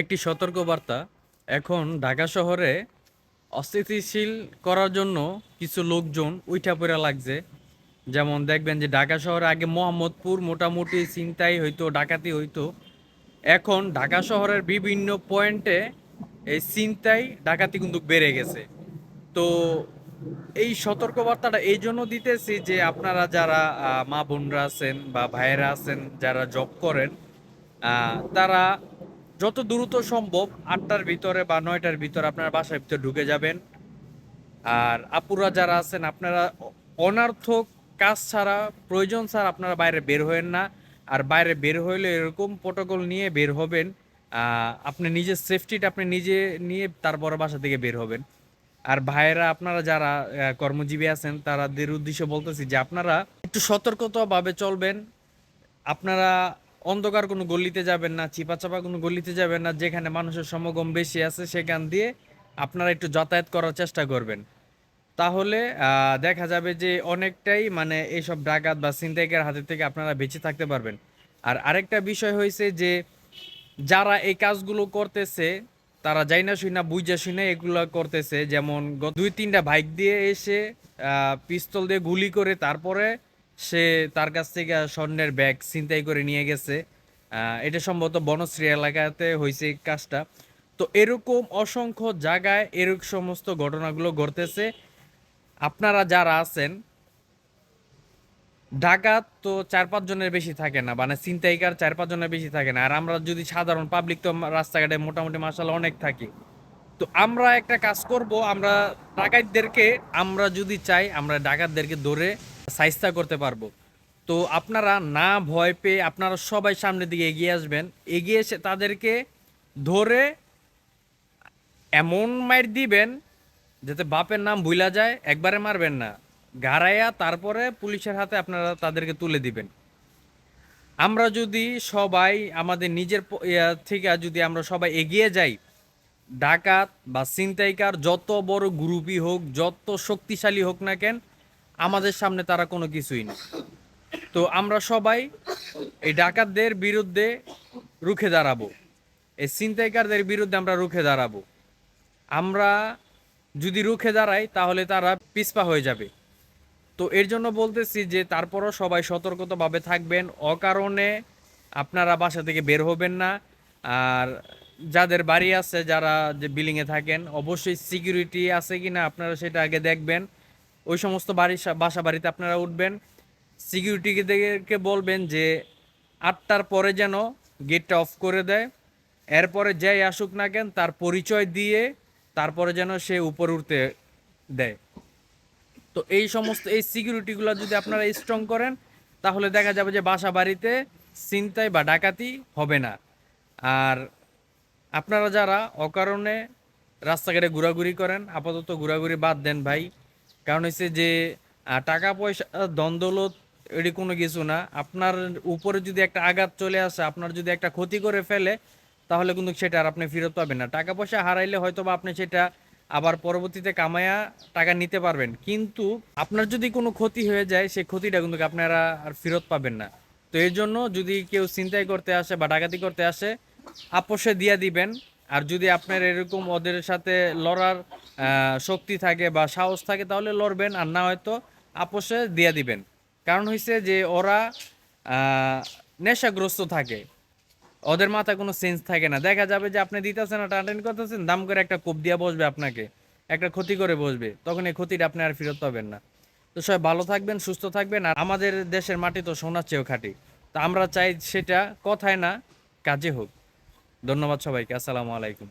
একটি সতর্কবার্তা। এখন ঢাকা শহরে অস্থিতিশীল করার জন্য কিছু লোকজন উইঠা পড়া লাগছে। যেমন দেখবেন যে ঢাকা শহরে আগে মোহাম্মদপুর মোটামুটি চিন্তাই হইতো, ডাকাতি হইতো। এখন ঢাকা শহরের বিভিন্ন পয়েন্টে এই চিন্তাই ডাকাতি কিন্তু বেড়ে গেছে। তো এই সতর্কবার্তাটা এই জন্য দিতেছি যে আপনারা যারা মা বোনরা আছেন বা ভাইয়েরা আছেন, যারা জব করেন তারা যত দ্রুত সম্ভব আটটার ভিতরে বা নয়টার ভিতরে আপনার বাসার ভিতরে ঢুকে যাবেন। আর আপুরা যারা আছেন, আপনারা অনার্থক কাজ ছাড়া, প্রয়োজন ছাড়া আপনারা বাইরে বের হবেন না। আর বাইরে বের হইলে এরকম প্রোটোকল নিয়ে বের হবেন। আপনি নিজের সেফটিটা আপনি নিজে নিয়ে তারপরে বাসা থেকে বের হবেন। আর ভাইয়েরা, আপনারা যারা কর্মজীবী আছেন তাদের উদ্দেশ্যে বলতেছি যে আপনারা একটু সতর্কতাভাবে চলবেন। আপনারা অন্ধকার কোনো গলিতে যাবেন না, চিপাচাপা কোনো গলিতে যাবেন না, যেখানে মানুষের সমাগম বেশি আছে, সেখান দিয়ে আপনারা একটু যাতায়াত করার চেষ্টা করবেন। তাহলে দেখা যাবে যে অনেকটাই মানে এইসব ডাকাত বা ছিনতাইকার হাতে থেকে আপনারা বেঁচে থাকতে পারবেন। আর আরেকটা বিষয় হয়েছে যে, যারা এই কাজগুলো করতেছে, তারা যাই না শুই না বুঝা শুই না এগুলো করতেছে। যেমন দুই, তিনটা বাইক দিয়ে এসে পিস্তল দিয়ে গুলি করে, তারপরে সে তার কাছ থেকে স্বর্ণের ব্যাগ ছিনতাই করে নিয়ে গেছে। এটা সম্ভবত বনশ্রী এলাকাতে হয়েছে এই কাজটা। তো এরকম অসংখ্য জায়গায় এরকম সমস্ত ঘটনাগুলো ঘটতেছে। আপনারা যারা আছেন, ডাকাত তো চার পাঁচ জনের বেশি থাকে না মানে ছিনতাইকার চার পাঁচ জনের বেশি থাকে না। আর আমরা যদি সাধারণ পাবলিক তো রাস্তাঘাটে মোটামুটি মাসাল অনেক থাকি। তো আমরা একটা কাজ করব, আমরা ডাকাতদেরকে, আমরা যদি চাই, আমরা ডাকাতদেরকে ধরে সাইস্তা করতে পারব। তো আপনারা না ভয় পেয়ে আপনারা সবাই সামনের দিকে এগিয়ে আসবেন। এগিয়ে এসে তাদেরকে ধরে এমন মাইর দিবেন যাতে বাপের নাম ভুলা যায়, একবারে মারবেন না। গাড়াইয়া তারপরে পুলিশের হাতে আপনারা তাদেরকে তুলে দিবেন। আমরা যদি সবাই আমাদের নিজের থেকে যদি আমরা সবাই এগিয়ে যাই, ডাকাত বা ছিনতাইকার যত বড় গ্রুপই হোক, যত শক্তিশালী হোক না কেন আমাদের সামনে তারা কোনো কিছুই না তো আমরা সবাই এই ডাকাতদের বিরুদ্ধে রুখে দাঁড়াবো। এই ছিনতাইকারদের বিরুদ্ধে আমরা রুখে দাঁড়াবো। আমরা যদি রুখে দাঁড়াই, তাহলে তারা পিছপা হয়ে যাবে। তো এর জন্য বলতেছি যে তারপরও সবাই সতর্কতাভাবে থাকবেন। অকারণে আপনারা বাসা থেকে বের হবেন না। আর যাদের বাড়ি আছে, যারা যে বিল্ডিংয়ে থাকেন, অবশ্যই সিকিউরিটি আছে কি না আপনারা সেটা আগে দেখবেন। ওই সমস্ত বাড়ি বাসা বাড়িতে আপনারা উঠবেন। সিকিউরিটিকে বলবেন যে, আটটার পরে যেন গেটটা অফ করে দেয়। এরপরে যাই আসুক না কেন, তার পরিচয় দিয়ে তারপরে যেন সে উপরে উঠতে দেয়। তো এই সমস্ত, এই সিকিউরিটিগুলো যদি আপনারা স্ট্রং করেন, তাহলে দেখা যাবে যে বাসা বাড়িতে চিন্তায় বা ডাকাতি হবে না। আর আপনারা যারা অকারণে রাস্তাঘাটে ঘোরাঘুরি করেন, আপাতত ঘোরাঘুরি বাদ দেন ভাই। কারণ হচ্ছে যে টাকা পয়সা দ্বন্দ্বলত এটি কোনো কিছু না। আপনার উপরে যদি একটা আঘাত চলে আসে, আপনার যদি একটা ক্ষতি করে ফেলে, তাহলে কিন্তু সেটা আর আপনি ফেরত পাবেন না। টাকা পয়সা হারাইলে হয়তো বা আপনি সেটা আবার পরবর্তীতে কামায়া টাকা নিতে পারবেন। কিন্তু আপনার যদি কোনো ক্ষতি হয়ে যায়, সেই ক্ষতিটা কিন্তু আপনারা আর ফেরত পাবেন না। তো এর জন্য যদি কেউ চিন্তাই করতে আসে বা ডাকাতি করতে আসে আপোষে দিয়ে দিবেন। আর যদি আপনার এরকম ওদের সাথে লড়ার শক্তি থাকে বা সাহস থাকে, তাহলে লড়বেন আর না হয়তো আপোষে দিয়ে দিবেন। কারণ হয়েছে যে ওরা নেশাগ্রস্ত থাকে। ওদের মাথায় কোনো সেন্স থাকে না। দেখা যাবে যে আপনি দিতেছেন না টানটানি করতেছেন, দাম করে একটা কোপ দিয়া বসবে আপনাকে, একটা ক্ষতি করে বসবে, তখন এই ক্ষতিটা আপনি আর ফেরত পাবেন না। তো সবাই ভালো থাকবেন, সুস্থ থাকবেন, আর আমাদের দেশের মাটি তো সোনার চেয়েও খাঁটি। তা আমরা চাই সেটা কথায় না, কাজে হোক। ধন্যবাদ সবাইকে, আসসালামু আলাইকুম।